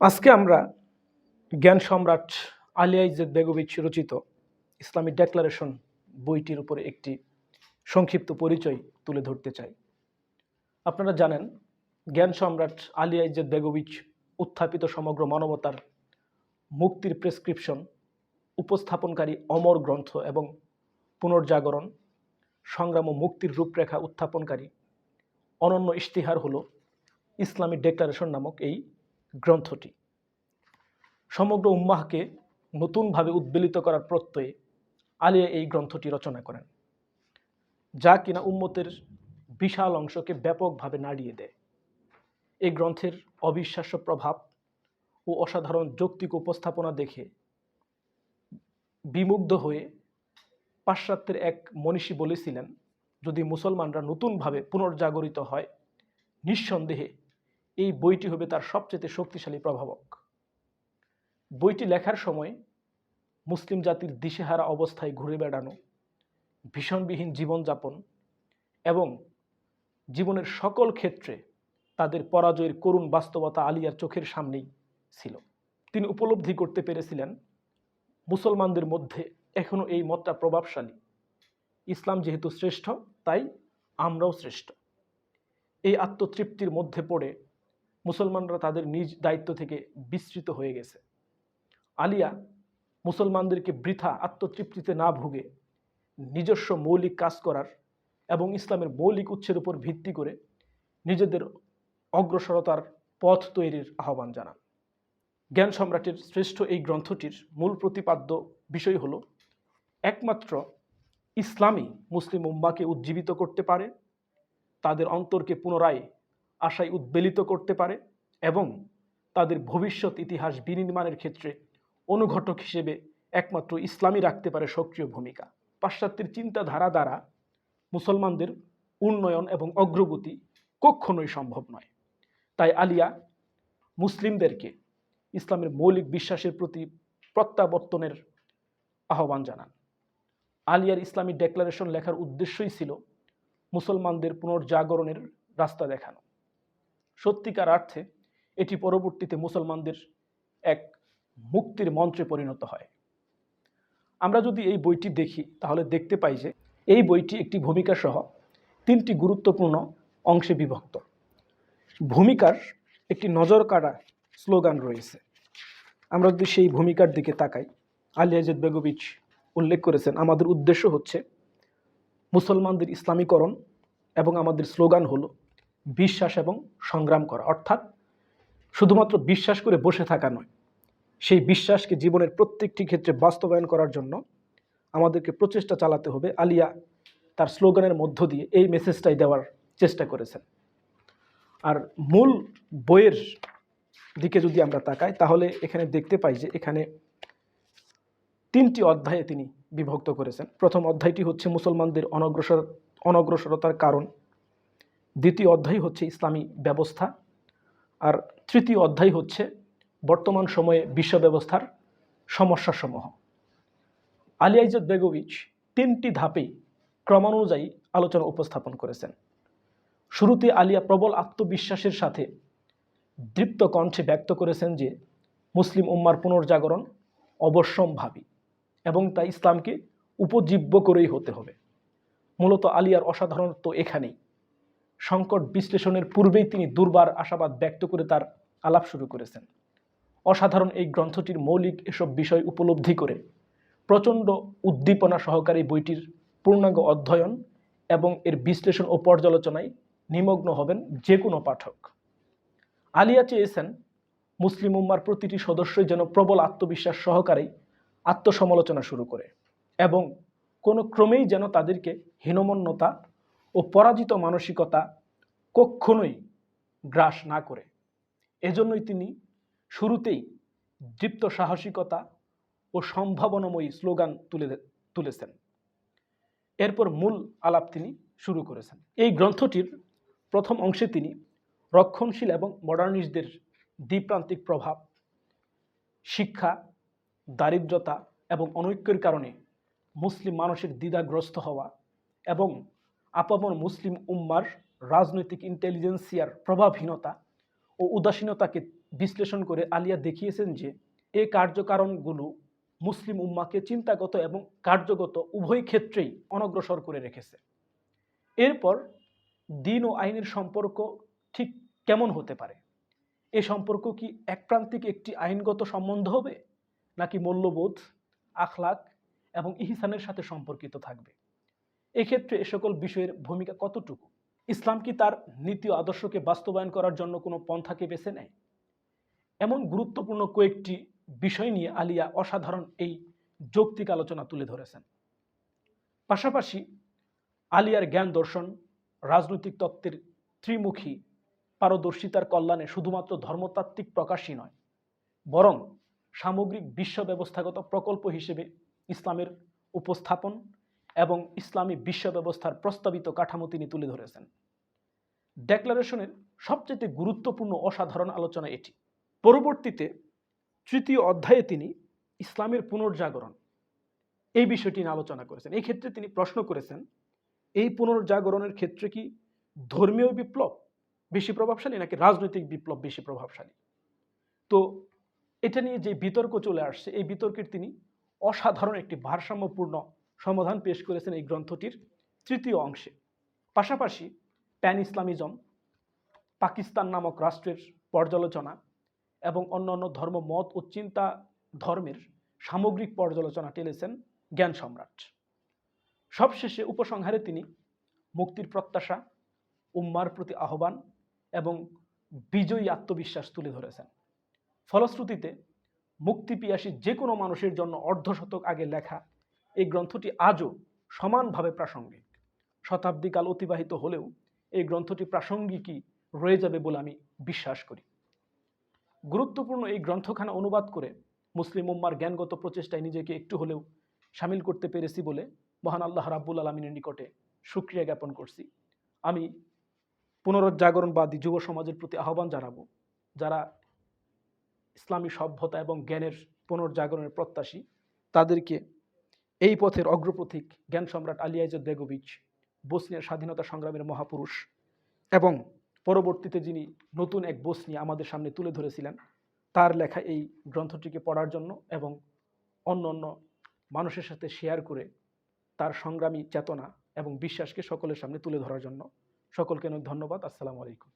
আজকে আমরা জ্ঞান সম্রাট আলিয়া ইজেদ বেগোভিচ রচিত ইসলামিক ডেক্লারেশন বইটির উপরে একটি সংক্ষিপ্ত পরিচয় তুলে ধরতে চাই। আপনারা জানেন, জ্ঞান সম্রাট আলিয়া ইজেদ বেগোভিচ উত্থাপিত সমগ্র মানবতার মুক্তির প্রেসক্রিপশন, উপস্থাপনকারী অমর গ্রন্থ এবং পুনর্জাগরণ, সংগ্রাম ও মুক্তির রূপরেখা উত্থাপনকারী অনন্য ইশতিহার হল ইসলামিক ডেক্লারেশন নামক এই গ্রন্থটি। সমগ্র উম্মাহকে নতুনভাবে উদ্বেলিত করার প্রত্যয়ে আলিয়া এই গ্রন্থটি রচনা করেন, যা কিনা উম্মতের বিশাল অংশকে ব্যাপকভাবে নাড়িয়ে দেয়। এই গ্রন্থের অবিশ্বাস্য প্রভাব ও অসাধারণ যৌক্তিক উপস্থাপনা দেখে বিমুগ্ধ হয়ে পাশ্চাত্যের এক মনীষী বলেছিলেন, যদি মুসলমানরা নতুনভাবে পুনর্জাগরিত হয়, নিঃসন্দেহে এই বইটি হবে তার সবচেয়ে শক্তিশালী প্রভাবক। বইটি লেখার সময় মুসলিম জাতির দিশেহারা অবস্থায় ঘুরে বেড়ানো, ভীষণবিহীন জীবনযাপন এবং জীবনের সকল ক্ষেত্রে তাদের পরাজয়ের করুণ বাস্তবতা আলিয়ার চোখের সামনেই ছিল। তিনি উপলব্ধি করতে পেরেছিলেন, মুসলমানদের মধ্যে এখনও এই মতটা প্রভাবশালী। ইসলাম যেহেতু শ্রেষ্ঠ, তাই আমরাও শ্রেষ্ঠ। এই আত্মতৃপ্তির মধ্যে পড়ে মুসলমানরা তাদের নিজ দায়িত্ব থেকে বিস্তৃত হয়ে গেছে। আলিয়া মুসলমানদেরকে বৃথা আত্মতৃপ্তিতে না ভুগে নিজস্ব মৌলিক কাজ করার এবং ইসলামের মৌলিক উৎসের উপর ভিত্তি করে নিজেদের অগ্রসরতার পথ তৈরির আহ্বান জানান। জ্ঞান সম্রাটের শ্রেষ্ঠ এই গ্রন্থটির মূল প্রতিপাদ্য বিষয় হল, একমাত্র ইসলামই মুসলিম উম্মাকে উজ্জীবিত করতে পারে, তাদের অন্তরকে পুনরায় আশায় উদ্বেলিত করতে পারে এবং তাদের ভবিষ্যৎ ইতিহাস বিনির্মাণের ক্ষেত্রে অনুঘটক হিসেবে একমাত্র ইসলামই রাখতে পারে সক্রিয় ভূমিকা। পাশ্চাত্যের চিন্তাধারা দ্বারা মুসলমানদের উন্নয়ন এবং অগ্রগতি কখনোই সম্ভব নয়। তাই আলিয়া মুসলিমদেরকে ইসলামের মৌলিক বিশ্বাসের প্রতি প্রত্যাবর্তনের আহ্বান জানান। আলিয়ার ইসলামী ডেক্লারেশন লেখার উদ্দেশ্যই ছিল মুসলমানদের পুনর্জাগরণের রাস্তা দেখানো। সত্যিকার অর্থে এটি পরবর্তীতে মুসলমানদের এক মুক্তির মন্ত্রে পরিণত হয়। আমরা যদি এই বইটি দেখি, তাহলে দেখতে পাই যে এই বইটি একটি ভূমিকা সহ তিনটি গুরুত্বপূর্ণ অংশে বিভক্ত। ভূমিকার একটি নজর কাড়া স্লোগান রয়েছে। আমরা যদি সেই ভূমিকার দিকে তাকাই আলিয়াজেদ বেগোভিচ উল্লেখ করেছেন, আমাদের উদ্দেশ্য হচ্ছে মুসলমানদের ইসলামীকরণ এবং আমাদের স্লোগান হলো বিশ্বাস এবং সংগ্রাম করা। অর্থাৎ শুধুমাত্র বিশ্বাস করে বসে থাকা নয়, সেই বিশ্বাসকে জীবনের প্রত্যেকটি ক্ষেত্রে বাস্তবায়ন করার জন্য আমাদেরকে প্রচেষ্টা চালাতে হবে। আলিয়া তার স্লোগানের মধ্য দিয়ে এই মেসেজটাই দেওয়ার চেষ্টা করেছেন। আর মূল বইয়ের দিকে যদি আমরা তাকাই, তাহলে এখানে দেখতে পাই যে এখানে তিনটি অধ্যায়ে তিনি বিভক্ত করেছেন। প্রথম অধ্যায়টি হচ্ছে মুসলমানদের অনগ্রসর, অনগ্রসরতার কারণ। দ্বিতীয় অধ্যায় হচ্ছে ইসলামী ব্যবস্থা আর তৃতীয় অধ্যায় হচ্ছে বর্তমান সময়ে বিশ্ব ব্যবস্থার সমস্যাসমূহ। আলিয়াইজত বেগোভিচ তিনটি ধাপেই ক্রমানুযায়ী আলোচনা উপস্থাপন করেছেন। শুরুতে আলিয়া প্রবল আত্মবিশ্বাসের সাথে দৃপ্ত কণ্ঠে ব্যক্ত করেছেন যে, মুসলিম উম্মার পুনর্জাগরণ অবশ্যম্ভাবী এবং তা ইসলামকে উপজীব্য করেই হতে হবে। মূলত আলিয়ার অসাধারণত্ব এখানেই। সংকট বিশ্লেষণের পূর্বেই তিনি দুর্বার আশাবাদ ব্যক্ত করে তার আলাপ শুরু করেছেন। অসাধারণ এই গ্রন্থটির মৌলিক এসব বিষয় উপলব্ধি করে প্রচণ্ড উদ্দীপনা সহকারী বইটির পূর্ণাঙ্গ অধ্যয়ন এবং এর বিশ্লেষণ ও পর্যালোচনায় নিমগ্ন হবেন যে কোনো পাঠক। আলিয়া চেয়েছেন, মুসলিম উম্মার প্রতিটি সদস্যই যেন প্রবল আত্মবিশ্বাস সহকারেই আত্মসমালোচনা শুরু করে এবং কোনো ক্রমেই যেন তাদেরকে হীনমন্যতা ও পরাজিত মানসিকতা কখনোই গ্রাস না করে। এজন্যই তিনি শুরুতেই দৃপ্ত সাহসিকতা ও সম্ভাবনাময়ী স্লোগান তুলে তুলেছেন। এরপর মূল আলাপ তিনি শুরু করেছেন। এই গ্রন্থটির প্রথম অংশে তিনি রক্ষণশীল এবং মডার্নিস্টদের দ্বিপ্রান্তিক প্রভাব, শিক্ষা, দারিদ্রতা এবং অনৈক্যের কারণে মুসলিম মানুষের দ্বিধাগ্রস্ত হওয়া এবং আপামর মুসলিম উম্মার রাজনৈতিক ইন্টেলিজেন্সিয়ার প্রভাবহীনতা ও উদাসীনতাকে বিশ্লেষণ করে আলিয়া দেখিয়েছেন যে এই কার্যকারণগুলো মুসলিম উম্মাকে চিন্তাগত এবং কার্যগত উভয় ক্ষেত্রেই অনগ্রসর করে রেখেছে। এরপর দিন ও আইনের সম্পর্ক ঠিক কেমন হতে পারে? এ সম্পর্ক কি একপ্রান্তিক একটি আইনগত সম্বন্ধ হবে, নাকি মূল্যবোধ, আখলাক এবং ইহসানের সাথে সম্পর্কিত থাকবে? এক্ষেত্রে এ সকল বিষয়ের ভূমিকা কতটুকু? ইসলাম কি তার নীতি আদর্শকে বাস্তবায়ন করার জন্য কোনো পন্থাকে বেছে নেয়? এমন গুরুত্বপূর্ণ কয়েকটি বিষয় নিয়ে আলিয়া অসাধারণ এই যৌক্তিক আলোচনা তুলে ধরেছেন। পাশাপাশি আলিয়ার জ্ঞান দর্শন, রাজনৈতিক তত্ত্বের ত্রিমুখী পারদর্শিতার কল্যাণে শুধুমাত্র ধর্মতাত্ত্বিক প্রকাশই নয়, বরং সামগ্রিক বিশ্ব ব্যবস্থাগত প্রকল্প হিসেবে ইসলামের উপস্থাপন এবং ইসলামী বিশ্ব ব্যবস্থার প্রস্তাবিত কাঠামো তিনি তুলে ধরেছেন। ডেক্লারেশনের সবচেয়ে গুরুত্বপূর্ণ অসাধারণ আলোচনা এটি। পরবর্তীতে তৃতীয় অধ্যায়ে তিনি ইসলামের পুনর্জাগরণ এই বিষয়টি নিয়ে আলোচনা করেছেন। এই ক্ষেত্রে তিনি প্রশ্ন করেছেন, এই পুনর্জাগরণের ক্ষেত্রে কি ধর্মীয় বিপ্লব বেশি প্রভাবশালী নাকি রাজনৈতিক বিপ্লব বেশি প্রভাবশালী? তো এটা নিয়ে যে বিতর্ক চলে আসছে, এই বিতর্কের তিনি অসাধারণ একটি ভারসাম্যপূর্ণ সমাধান পেশ করেছেন এই গ্রন্থটির তৃতীয় অংশে। পাশাপাশি প্যান ইসলামিজম, পাকিস্তান নামক রাষ্ট্রের পর্যালোচনা এবং অন্যান্য ধর্ম, মত ও চিন্তা ধর্মের সামগ্রিক পর্যালোচনা টেলেছেন জ্ঞান সম্রাট। সবশেষে উপসংহারে তিনি মুক্তির প্রত্যাশা, উম্মার প্রতি আহ্বান এবং বিজয়ী আত্মবিশ্বাস তুলে ধরেছেন। ফলশ্রুতিতে মুক্তি পিয়াসী যে কোনো মানুষের জন্য অর্ধশতক আগে লেখা এই গ্রন্থটি আজও সমানভাবে প্রাসঙ্গিক। শতাব্দীকাল অতিবাহিত হলেও এই গ্রন্থটি প্রাসঙ্গিকই রয়ে যাবে বলে আমি বিশ্বাস করি। গুরুত্বপূর্ণ এই গ্রন্থখানা অনুবাদ করে মুসলিম উম্মার জ্ঞানগত প্রচেষ্টায় নিজেকে একটু হলেও সামিল করতে পেরেছি বলে মহান আল্লাহ রাব্বুল আলমিনের নিকটে সুক্রিয়া জ্ঞাপন করছি। আমি পুনরুজ্জাগরণবাদী যুব সমাজের প্রতি আহ্বান জানাব, যারা ইসলামী সভ্যতা এবং জ্ঞানের পুনর্জাগরণের প্রত্যাশী, তাদেরকে এই পথের অগ্রপথিক জ্ঞান সম্রাট আলিয়াইজদ বেগোভিচ বসনিয়ার স্বাধীনতা সংগ্রামের মহাপুরুষ এবং পরবর্তীতে যিনি নতুন এক বসনিয়া আমাদের সামনে তুলে ধরেছিলেন, তার লেখা এই গ্রন্থটিকে পড়ার জন্য এবং অন্য অন্য মানুষের সাথে শেয়ার করে তার সংগ্রামী চেতনা এবং বিশ্বাসকে সকলের সামনে তুলে ধরার জন্য সকলকে অনেক ধন্যবাদ। আসসালামু আলাইকুম।